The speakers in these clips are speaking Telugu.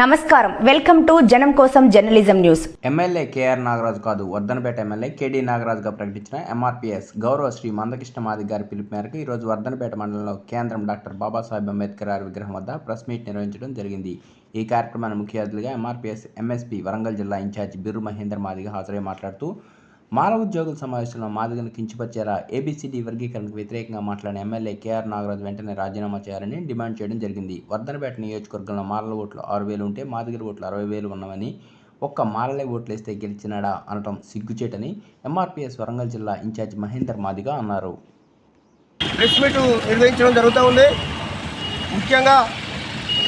నమస్కారం. వెల్కమ్ టు జనం కోసం journalism news. MLA K R Nagaraju కాదు వర్ధనపేట ఎమ్మెల్యే కేడీ నాగరాజుగా ప్రకటించిన ఎంఆర్పీఎస్ గౌరవ శ్రీ మందకృష్ణ మాది గారి పిలుపు మేరకు ఈరోజు వర్ధనపేట మండలంలో కేంద్రం డాక్టర్ బాబాసాహెబ్ అంబేద్కర్ గారి విగ్రహం వద్ద ప్రెస్ మీట్ నిర్వహించడం జరిగింది. ఈ కార్యక్రమాన్ని ముఖ్య అతిథిగా ఎంఆర్పీఎస్ ఎంఎస్పీ వరంగల్ జిల్లా ఇన్ఛార్జి బిర్రు మహేందర్ మాదిగా హాజరై మాట్లాడుతూ మానవ ఉద్యోగుల సమావేశంలో మాదిగను కించిపరిచేలా ఏబీసీడీ వర్గీకరణకు వ్యతిరేకంగా మాట్లాడిన ఎమ్మెల్యే కేఆర్ నాగరాజు వెంటనే రాజీనామా చేయాలని డిమాండ్ చేయడం జరిగింది. వర్ధనపేట నియోజకవర్గంలో మాలల ఓట్లు ఆరు వేలు ఉంటే మాదిగల ఓట్లు అరవై వేలు ఉన్నవని ఒక్క మాలలే ఓట్లు వేస్తే గెలిచినాడా అనటం సిగ్గుచేటని ఎంఆర్పీఎస్ వరంగల్ జిల్లా ఇన్ఛార్జి మహేందర్ మాదిగ అన్నారు. ప్రెస్ మీట్ నిర్వహించడం జరుగుతూ ఉంది. ముఖ్యంగా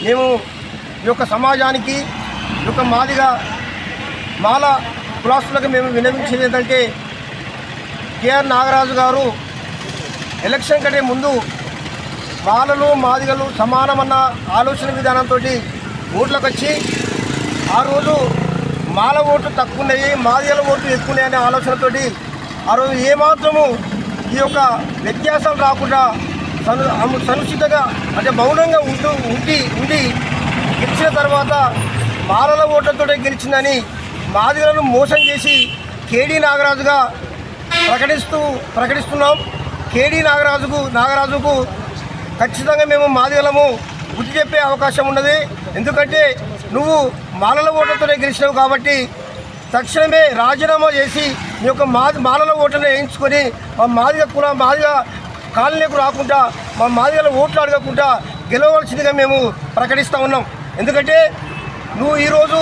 మేము ఈ యొక్క సమాజానికి ఈ యొక్క మాదిగా మాల కులాస్తులకు మేము విన్నవించేది ఏంటంటే కేఆర్ నాగరాజు గారు ఎలక్షన్ కంటే ముందు మాలలు మాదిగలు సమానమన్న ఆలోచన విధానంతో ఓట్లకు వచ్చి ఆ రోజు మాల ఓట్లు తక్కువ ఉన్నాయి మాదిగల ఓట్లు ఎక్కువ ఉన్నాయి అనే ఆలోచనతో ఆ రోజు ఏమాత్రము ఈ యొక్క వ్యత్యాసం రాకుండా సను సనుచితంగా అంటే మౌనంగా ఉంటూ ఉండి ఉండి గెలిచిన తర్వాత మాలల ఓట్లతోటే గెలిచిందని మాదిగలను మోసం చేసి కేడీ నాగరాజుగా ప్రకటిస్తూ ప్రకటిస్తున్నాం. కేడీ నాగరాజుకు నాగరాజుకు ఖచ్చితంగా మేము మాదిగలము బుద్ధి చెప్పే అవకాశం ఉన్నది. ఎందుకంటే నువ్వు మాలల ఓటర్తోనే గెలిచినావు కాబట్టి తక్షణమే రాజీనామా చేసి నీ యొక్క మా మాలల ఓటర్ని వేయించుకొని మా మాదిగ కుల మాదిగ కాలనీకు రాకుండా మా మాదిగల ఓట్లు అడగకుండా గెలవలసిందిగా మేము ప్రకటిస్తూ ఉన్నాం. ఎందుకంటే నువ్వు ఈరోజు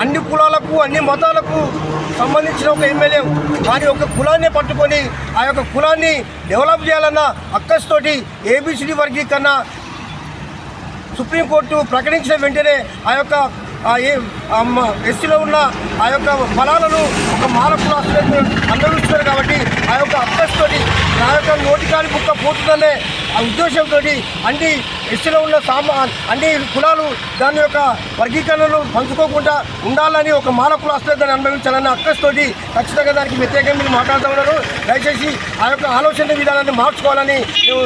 అన్ని కులాలకు అన్ని మతాలకు సంబంధించిన ఒక ఎమ్మెల్యే వారి యొక్క కులాన్ని పట్టుకొని ఆ యొక్క కులాన్ని డెవలప్ చేయాలన్న అక్కస్తోటి ఏబిసిడి వర్గీకరణ సుప్రీంకోర్టు ప్రకటించిన వెంటనే ఆ యొక్క ఎస్సీలో ఉన్న ఆ యొక్క ఫలాలను ఒక మాల అందరూ అనుభవిస్తున్నారు కాబట్టి ఆ యొక్క అక్కస్తోటి ఆ యొక్క నోటికాని బుక్క పోతుందనే ఆ ఉద్దేశంతో అన్ని ఎస్టీలో ఉన్న సామా అన్ని కులాలు దాని యొక్క వర్గీకరణలు పంచుకోకుండా ఉండాలని ఒక మాల కులాస్తులు దాన్ని అనుభవించాలన్న అక్కస్తోటి ఖచ్చితంగా దానికి వ్యతిరేకంగా మీరు మాట్లాడుతూ ఉన్నారు. దయచేసి ఆ యొక్క ఆలోచన విధానాన్ని మార్చుకోవాలని మేము